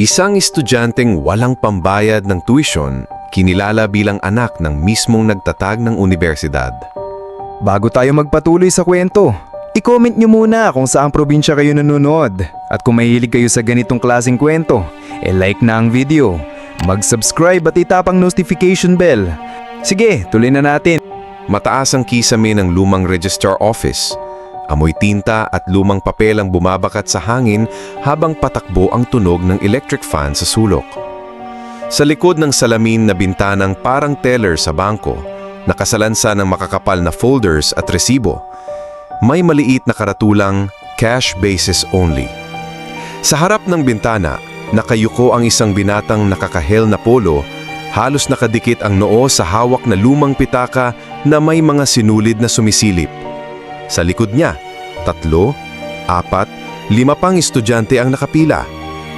Isang estudyanteng walang pambayad ng tuition, kinilala bilang anak ng mismong nagtatag ng universidad. Bago tayo magpatuloy sa kwento, i-comment nyo muna kung saang probinsya kayo nanonood. At kung mahilig kayo sa ganitong klaseng kwento, e-like na ang video, mag-subscribe at itapang notification bell. Sige, tuloy na natin. Mataas ang kisame ng lumang registrar office. Amoy tinta at lumang papel ang bumabakat sa hangin habang patakbo ang tunog ng electric fan sa sulok. Sa likod ng salamin na bintanang parang teller sa bangko, nakasalansa ng makakapal na folders at resibo, may maliit na karatulang cash basis only. Sa harap ng bintana, nakayuko ang isang binatang nakakahel na polo, halos nakadikit ang noo sa hawak na lumang pitaka na may mga sinulid na sumisilip. Sa likod niya, tatlo, apat, lima pang estudyante ang nakapila.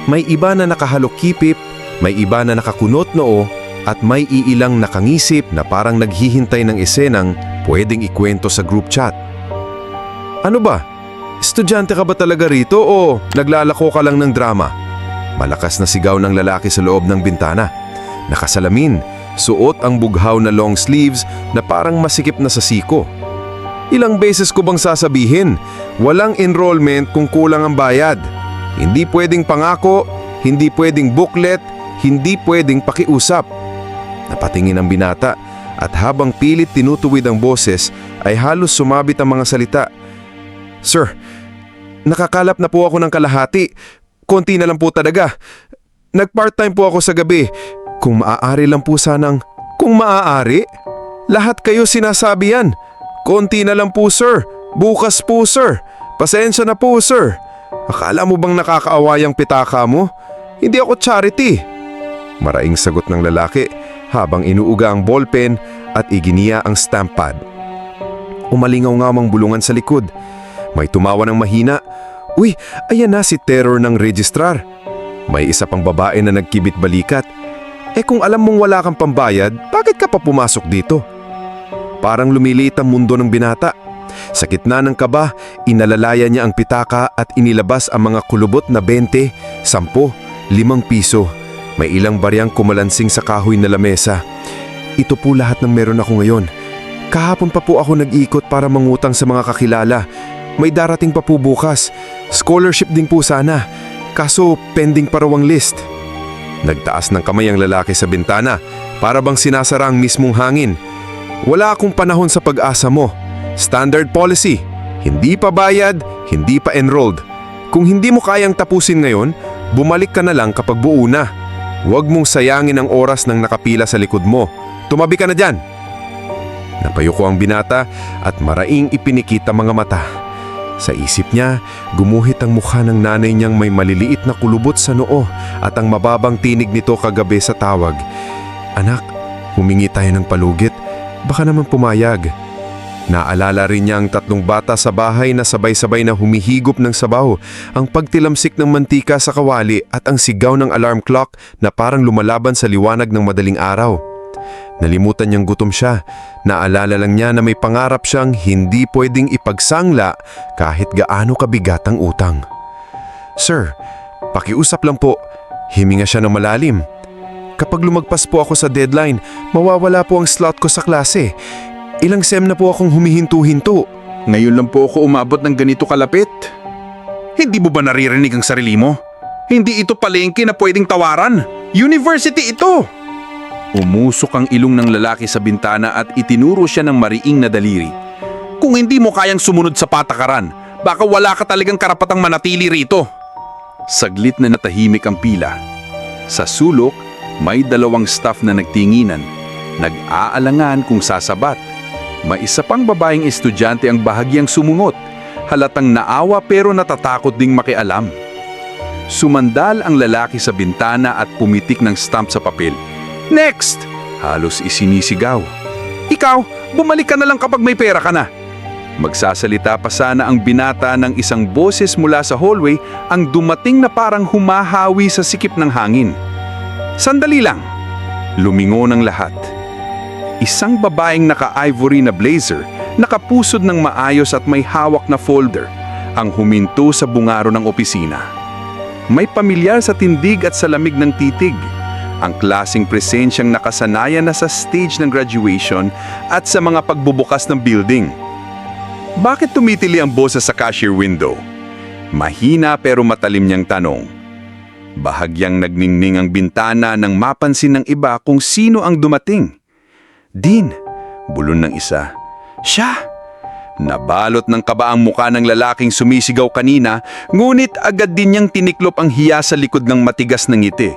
May iba na nakahalok kipip, may iba na nakakunot noo, at may iilang nakangisip na parang naghihintay ng esenang pwedeng ikwento sa group chat. Ano ba? Estudyante ka ba talaga rito o naglalako ka lang ng drama? Malakas na sigaw ng lalaki sa loob ng bintana. Nakasalamin, suot ang bughaw na long sleeves na parang masikip na sa siko. Ilang beses ko bang sasabihin, walang enrollment kung kulang ang bayad. Hindi pwedeng pangako, hindi pwedeng booklet, hindi pwedeng pakiusap. Napatingin ang binata at habang pilit tinutuwid ang boses ay halos sumabit ang mga salita. Sir, nakakalap na po ako ng kalahati. Konti na lang po talaga. Nag-part-time po ako sa gabi. Kung maaari lang po sanang... Kung maaari? Lahat kayo sinasabi yan. Konti na lang po sir. Bukas po sir. Pasensya na po sir. Akala mo bang nakakaawayang pitaka mo? Hindi ako charity. Maraing sagot ng lalaki habang inuuga ang ballpen at iginiya ang stamp pad. Umalingaw-ngawang bulungan sa likod. May tumawa ng mahina. Uy, ayan na si terror ng registrar. May isa pang babae na nagkibit balikat. Eh kung alam mong wala kang pambayad, bakit ka pa pumasok dito? Parang lumiliit ang mundo ng binata. Sa gitna ng kaba, inalalaya niya ang pitaka at inilabas ang mga kulubot na 20, 10, 5 piso. May ilang baryang kumalansing sa kahoy na lamesa. Ito po lahat ng meron ako ngayon. Kahapon pa po ako nag-ikot para mangutang sa mga kakilala. May darating pa po bukas. Scholarship din po sana. Kaso pending pa raw ang list. Nagtaas ng kamay ang lalaki sa bintana para bang sinasara ang mismong hangin. Wala akong panahon sa pag-asa mo. Standard policy. Hindi pa bayad, hindi pa enrolled. Kung hindi mo kayang tapusin ngayon, bumalik ka na lang kapag buo na. Huwag mong sayangin ang oras ng nakapila sa likod mo. Tumabi ka na dyan. Napayuko ang binata at maraing ipinikita mga mata. Sa isip niya, gumuhit ang mukha ng nanay niyang may maliliit na kulubot sa noo at ang mababang tinig nito kagabi sa tawag. Anak, humingi tayo ng palugit. Baka naman pumayag. Naalala rin niya ang tatlong bata sa bahay na sabay-sabay na humihigop ng sabaw, ang pagtilamsik ng mantika sa kawali at ang sigaw ng alarm clock na parang lumalaban sa liwanag ng madaling araw. Nalimutan niyang gutom siya. Naalala lang niya na may pangarap siyang hindi pwedeng ipagsangla kahit gaano kabigat ang utang. Sir, pakiusap lang po. Himinga siya ng malalim. Kapag lumagpas po ako sa deadline, mawawala po ang slot ko sa klase. Ilang sem na po akong humihinto-hinto. Ngayon lang po ako umabot ng ganito kalapit. Hindi mo ba naririnig ang sarili mo? Hindi ito palengke na pwedeng tawaran. University ito! Umusok ang ilong ng lalaki sa bintana at itinuro siya ng mariing na daliri. Kung hindi mo kayang sumunod sa patakaran, baka wala ka talagang karapatang manatili rito. Saglit na natahimik ang pila. Sa sulok, may dalawang staff na nagtinginan. Nag-aalangan kung sasabat. May isa pang babaeng estudyante ang bahagyang sumungot. Halatang naawa pero natatakot ding makialam. Sumandal ang lalaki sa bintana at pumitik ng stamp sa papel. Next! Halos isinisigaw. Ikaw, bumalik ka na lang kapag may pera ka na. Magsasalita pa sana ang binata ng isang boses mula sa hallway ang dumating na parang humahawi sa sikip ng hangin. Sandali lang. Lumingo ng lahat. Isang babaeng naka-ivory na blazer, nakapusod ng maayos at may hawak na folder, ang huminto sa bungaro ng opisina. May pamilyar sa tindig at sa lamig ng titig. Ang klasing presensyang nakasanayan na sa stage ng graduation at sa mga pagbubukas ng building. Bakit tumitili ang boses sa cashier window? Mahina pero matalim niyang tanong. Bahagyang nagningning ang bintana nang mapansin ng iba kung sino ang dumating. Din, bulon ng isa. Siya! Nabalot ng kaba ang muka ng lalaking sumisigaw kanina, ngunit agad din niyang tiniklop ang hiya sa likod ng matigas ng ngiti.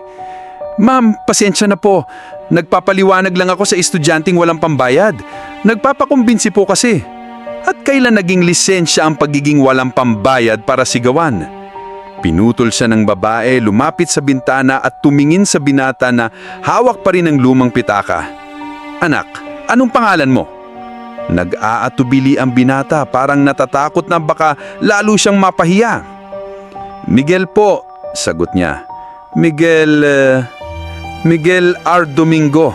Ma'am, pasensya na po. Nagpapaliwanag lang ako sa estudyanteng walang pambayad. Nagpapakumbinsi po kasi. At kailan naging lisensya ang pagiging walang pambayad para sigawan? Pinutol siya ng babae, lumapit sa bintana at tumingin sa binata na hawak pa rin ang lumang pitaka. Anak, anong pangalan mo? Nag-aatubili ang binata parang natatakot na baka lalo siyang mapahiya. Miguel po, sagot niya. Miguel, eh, Miguel R. Domingo.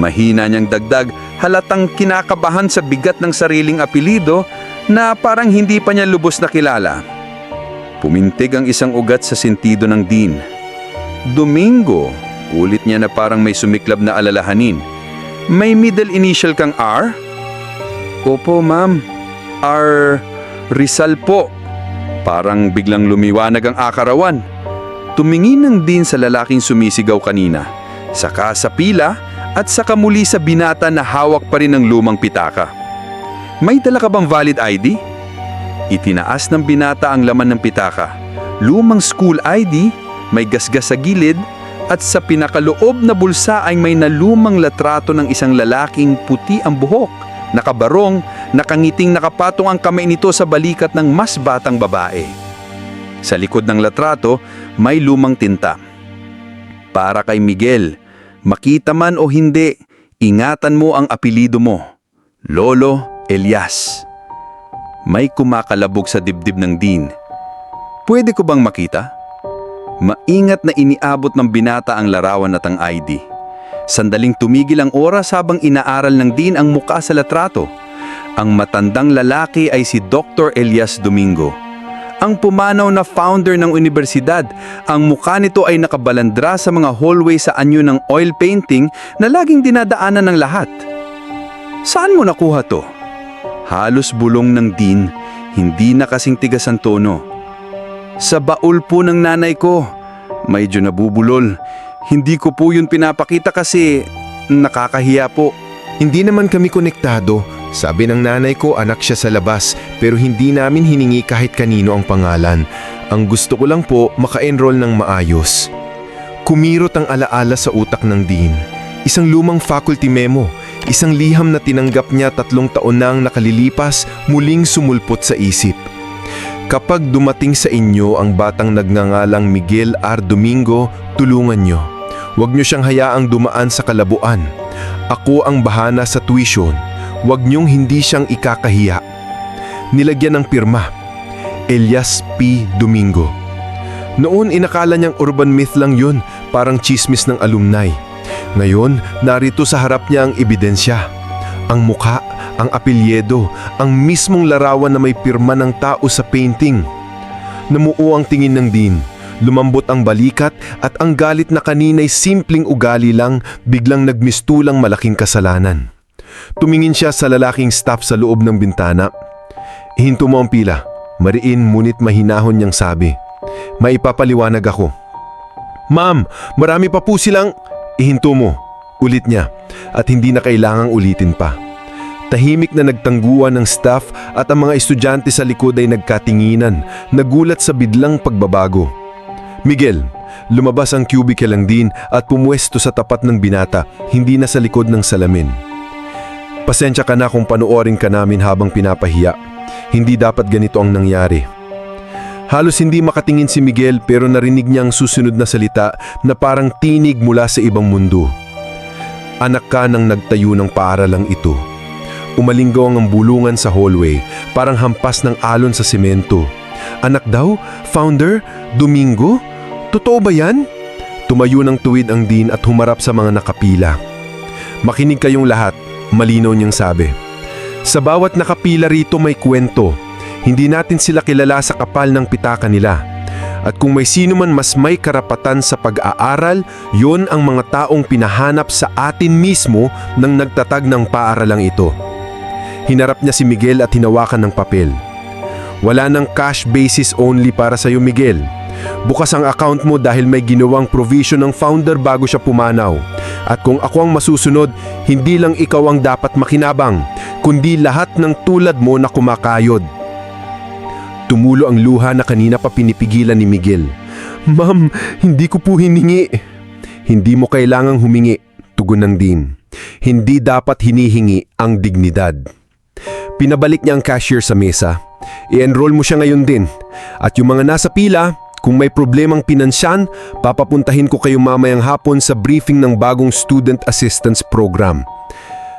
Mahina niyang dagdag, halatang kinakabahan sa bigat ng sariling apelido na parang hindi pa niya lubos na kilala. Pumintig ang isang ugat sa sentido ng Dean. Domingo, ulit niya na parang may sumiklab na alalahanin. May middle initial kang R? Opo, ma'am. R. Rizal po. Parang biglang lumiwanag ang akarawan. Tumingin ng din sa lalaking sumisigaw kanina, saka sa pila at saka muli sa binata na hawak pa rin ng lumang pitaka. May dala ka bang valid ID? Itinaas ng binata ang laman ng pitaka. Lumang school ID, may gasgas sa gilid, at sa pinakaloob na bulsa ay may nalumang latrato ng isang lalaking puti ang buhok, nakabarong, nakangiting nakapatong ang kamay nito sa balikat ng mas batang babae. Sa likod ng latrato, may lumang tinta. Para kay Miguel, makita man o hindi, ingatan mo ang apelido mo. Lolo Elias. May kumakalabog sa dibdib ng Dean. Pwede ko bang makita? Maingat na iniabot ng binata ang larawan at ang ID. Sandaling tumigil ang oras habang inaaral ng Dean ang muka sa latrato. Ang matandang lalaki ay si Dr. Elias Domingo. Ang pumanaw na founder ng universidad, ang mukha nito ay nakabalandra sa mga hallway sa anyo ng oil painting na laging dinadaanan ng lahat. Saan mo nakuha to? Halos bulong ng Dean, hindi na kasing tigas ang tono. Sa baul po ng nanay ko. Medyo nabubulol. Hindi ko po yun pinapakita kasi nakakahiya po. Hindi naman kami konektado. Sabi ng nanay ko anak siya sa labas pero hindi namin hiningi kahit kanino ang pangalan. Ang gusto ko lang po maka-enroll ng maayos. Kumirot ang alaala sa utak ng Dean. Isang lumang faculty memo. Isang liham na tinanggap niya tatlong taon na ang nakalilipas muling sumulpot sa isip. Kapag dumating sa inyo ang batang nagngangalang Miguel R. Domingo, tulungan nyo. Huwag nyo siyang hayaang dumaan sa kalabuan. Ako ang bahana sa tuition. Huwag niyong hindi siyang ikakahiya. Nilagyan ng pirma. Elias P. Domingo. Noon inakala niyang urban myth lang yun, parang chismis ng alumni. Ngayon, narito sa harap niya ang ebidensya. Ang mukha, ang apelyedo, ang mismong larawan na may pirma ng tao sa painting. Namuo ang tingin ng Dean. Lumambot ang balikat at ang galit na kanina'y simpleng ugali lang biglang nagmistulang malaking kasalanan. Tumingin siya sa lalaking staff sa loob ng bintana. Hinto mo ang pila. Mariin ngunit mahinahon niyang sabi. Maipapaliwanag ako. Ma'am, marami pa po silang... Ihinto mo. Ulit niya. At hindi na kailangang ulitin pa. Tahimik na nagtangguan ng staff at ang mga estudyante sa likod ay nagkatinginan, nagulat sa bidlang pagbabago. Miguel, lumabas ang cubicle lang din at pumwesto sa tapat ng binata, hindi na sa likod ng salamin. Pasensya ka na kung panoorin ka namin habang pinapahiya. Hindi dapat ganito ang nangyari. Halos hindi makatingin si Miguel pero narinig niya ang susunod na salita na parang tinig mula sa ibang mundo. Anak ka nang nagtayo ng paaralang ito. Umalinggaw ang bulungan sa hallway, parang hampas ng alon sa semento. Anak daw? Founder? Domingo? Totoo ba yan? Tumayo ng tuwid ang Dean at humarap sa mga nakapila. Makinig kayong lahat, malinaw niyang sabi. Sa bawat nakapila rito may kwento. Hindi natin sila kilala sa kapal ng pitaka nila. At kung may sino man mas may karapatan sa pag-aaral, yon ang mga taong pinahanap sa atin mismo nang nagtatag ng paaralang ito. Hinarap niya si Miguel at hinawakan ng papel. Wala nang cash basis only para sa iyo, Miguel. Bukas ang account mo dahil may ginawang provision ng founder bago siya pumanaw. At kung ako ang masusunod, hindi lang ikaw ang dapat makinabang, kundi lahat ng tulad mo na kumakayod. Tumulo ang luha na kanina pa pinipigilan ni Miguel. Ma'am, hindi ko po hiningi. Hindi mo kailangang humingi, tugon ng Dean. Hindi dapat hinihingi ang dignidad. Pinabalik niya ang cashier sa mesa. I-enroll mo siya ngayon din. At yung mga nasa pila, kung may problemang pinansyan, papapuntahin ko kayo mamayang hapon sa briefing ng bagong Student Assistance Program.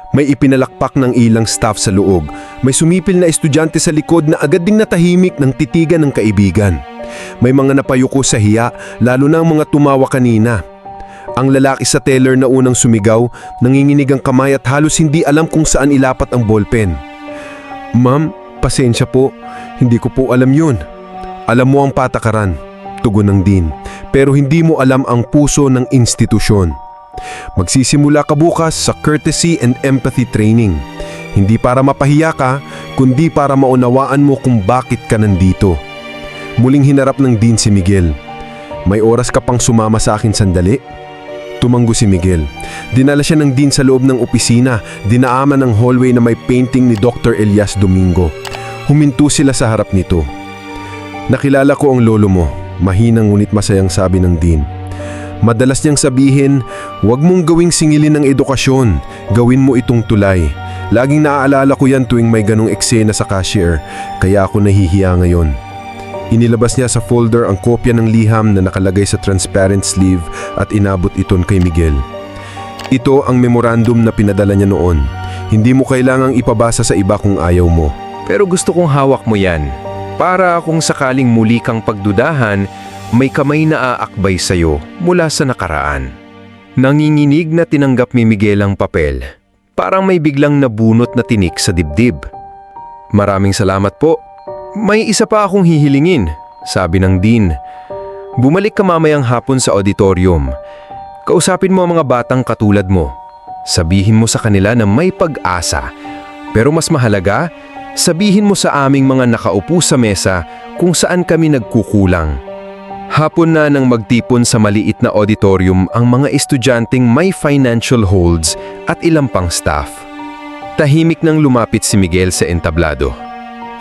May ipinalakpak ng ilang staff sa loob. May sumipil na estudyante sa likod na agad ding natahimik ng titigan ng kaibigan. May mga napayuko sa hiya, lalo na ang mga tumawa kanina. Ang lalaki sa teller na unang sumigaw, nanginginig ang kamay at halos hindi alam kung saan ilapat ang ballpen. Ma'am, pasensya po. Hindi ko po alam yun. Alam mo ang patakaran, tugon ng Dean. Pero hindi mo alam ang puso ng institusyon. Magsisimula ka bukas sa courtesy and empathy training. Hindi para mapahiya ka, kundi para maunawaan mo kung bakit ka nandito. Muling hinarap ng Dean si Miguel. May oras ka pang sumama sa akin sandali? Tumanggo si Miguel. Dinala siya ng Dean sa loob ng opisina, dinaaman ng hallway na may painting ni Dr. Elias Domingo. Huminto sila sa harap nito. Nakilala ko ang lolo mo, mahinang ngunit masayang sabi ng Dean. Madalas niyang sabihin, huwag mong gawing singilin ng edukasyon, gawin mo itong tulay. Laging naaalala ko yan tuwing may ganong eksena sa cashier, kaya ako nahihiya ngayon. Inilabas niya sa folder ang kopya ng liham na nakalagay sa transparent sleeve at inabot iton kay Miguel. Ito ang memorandum na pinadala niya noon. Hindi mo kailangang ipabasa sa iba kung ayaw mo. Pero gusto kong hawak mo yan. Para kung sakaling muli kang pagdudahan, may kamay na aakbay sa'yo mula sa nakaraan. Nanginginig na tinanggap ni Miguel ang papel. Parang may biglang nabunot na tinik sa dibdib. Maraming salamat po. May isa pa akong hihilingin, sabi ng Dean. Bumalik ka mamayang hapon sa auditorium. Kausapin mo ang mga batang katulad mo. Sabihin mo sa kanila na may pag-asa. Pero mas mahalaga, sabihin mo sa aming mga nakaupo sa mesa kung saan kami nagkukulang. Hapon na nang magtipon sa maliit na auditorium ang mga estudyanteng may financial holds at ilang pang staff. Tahimik nang lumapit si Miguel sa entablado.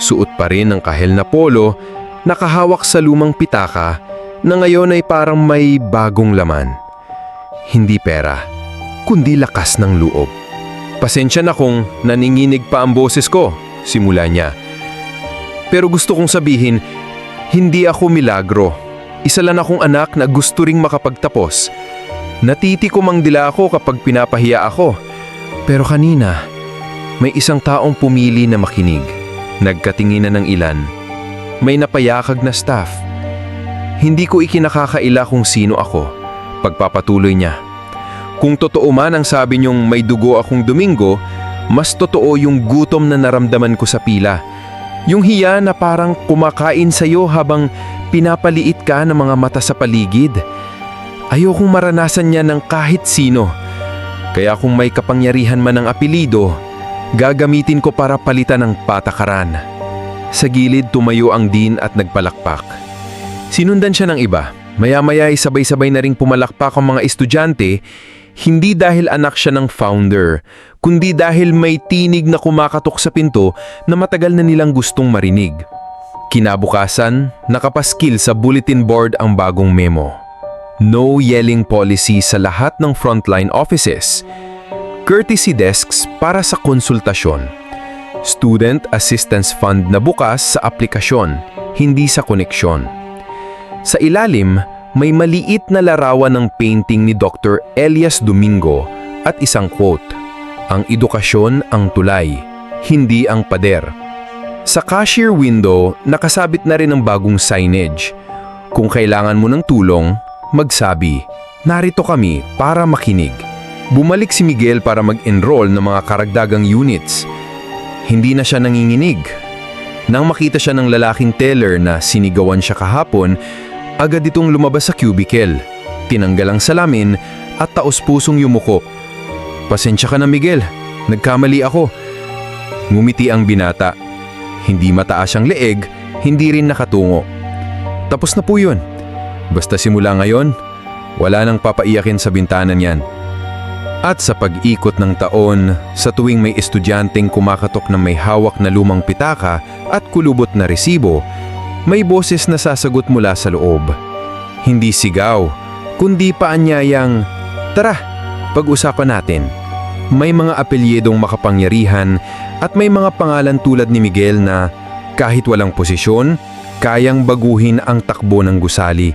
Suot pa rin ang kahel na polo, nakahawak sa lumang pitaka na ngayon ay parang may bagong laman. Hindi pera, kundi lakas ng loob. Pasensya na kung naninginig pa ang boses ko, simula niya. Pero gusto kong sabihin, hindi ako milagro. Isa lang akong anak na gusto ring makapagtapos. Natitikom ang dila ako kapag pinapahiya ako. Pero kanina, may isang taong pumili na makinig. Nagkatinginan ng ilan. May napayakag na staff. Hindi ko ikinakakaila kung sino ako. Pagpapatuloy niya. Kung totoo man ang sabi niyong may dugo akong Domingo, mas totoo yung gutom na naramdaman ko sa pila. Yung hiya na parang kumakain sa'yo habang pinapaliit ka ng mga mata sa paligid. Ayokong maranasan niya ng kahit sino. Kaya kung may kapangyarihan man ng apelido, gagamitin ko para palitan ng patakaran. Sa gilid tumayo ang dean at nagpalakpak. Sinundan siya ng iba. Maya-maya ay sabay-sabay na ring pumalakpak ang mga estudyante, hindi dahil anak siya ng founder, kundi dahil may tinig na kumakatok sa pinto na matagal na nilang gustong marinig. Kinabukasan, nakapaskil sa bulletin board ang bagong memo. No yelling policy sa lahat ng frontline offices. Courtesy desks para sa konsultasyon. Student Assistance Fund na bukas sa aplikasyon, hindi sa koneksyon. Sa ilalim, may maliit na larawan ng painting ni Dr. Elias Domingo at isang quote, Ang edukasyon ang tulay, hindi ang pader. Sa cashier window, nakasabit na rin ang bagong signage. Kung kailangan mo ng tulong, magsabi, narito kami para makinig. Bumalik si Miguel para mag-enroll ng mga karagdagang units. Hindi na siya nanginginig. Nang makita siya ng lalaking teller na sinigawan siya kahapon, Agad itong lumabas sa cubicle. Tinanggal ang salamin at taos-pusong yumuko. Pasensya ka na Miguel, nagkamali ako. Ngumiti ang binata. Hindi mataas ang leeg, hindi rin nakatungo. Tapos na po yun. Basta simula ngayon, wala nang papaiyakin sa bintanan yan. At sa pag-ikot ng taon, sa tuwing may estudyanteng kumakatok ng may hawak na lumang pitaka at kulubot na resibo, may boses na sasagot mula sa loob. Hindi sigaw, kundi paanyayang, Tara, pag-usapan natin. May mga apelyedong makapangyarihan at may mga pangalan tulad ni Miguel na kahit walang posisyon, kayang baguhin ang takbo ng gusali.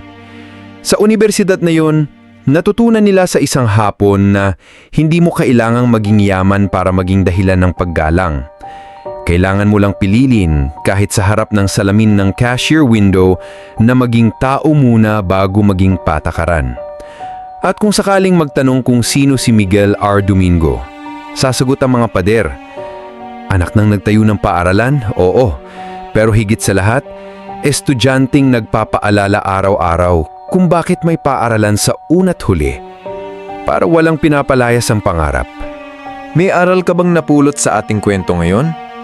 Sa universidad na yon, natutunan nila sa isang hapon na hindi mo kailangang maging yaman para maging dahilan ng paggalang. Kailangan mo lang pililin kahit sa harap ng salamin ng cashier window na maging tao muna bago maging patakaran. At kung sakaling magtanong kung sino si Miguel R. Domingo, sasagot ang mga pader. Anak ng nagtayo ng paaralan? Oo. Pero higit sa lahat, estudyanteng nagpapaalala araw-araw kung bakit may paaralan sa una't huli para walang pinapalayas ang pangarap. May aral ka bang napulot sa ating kwento ngayon?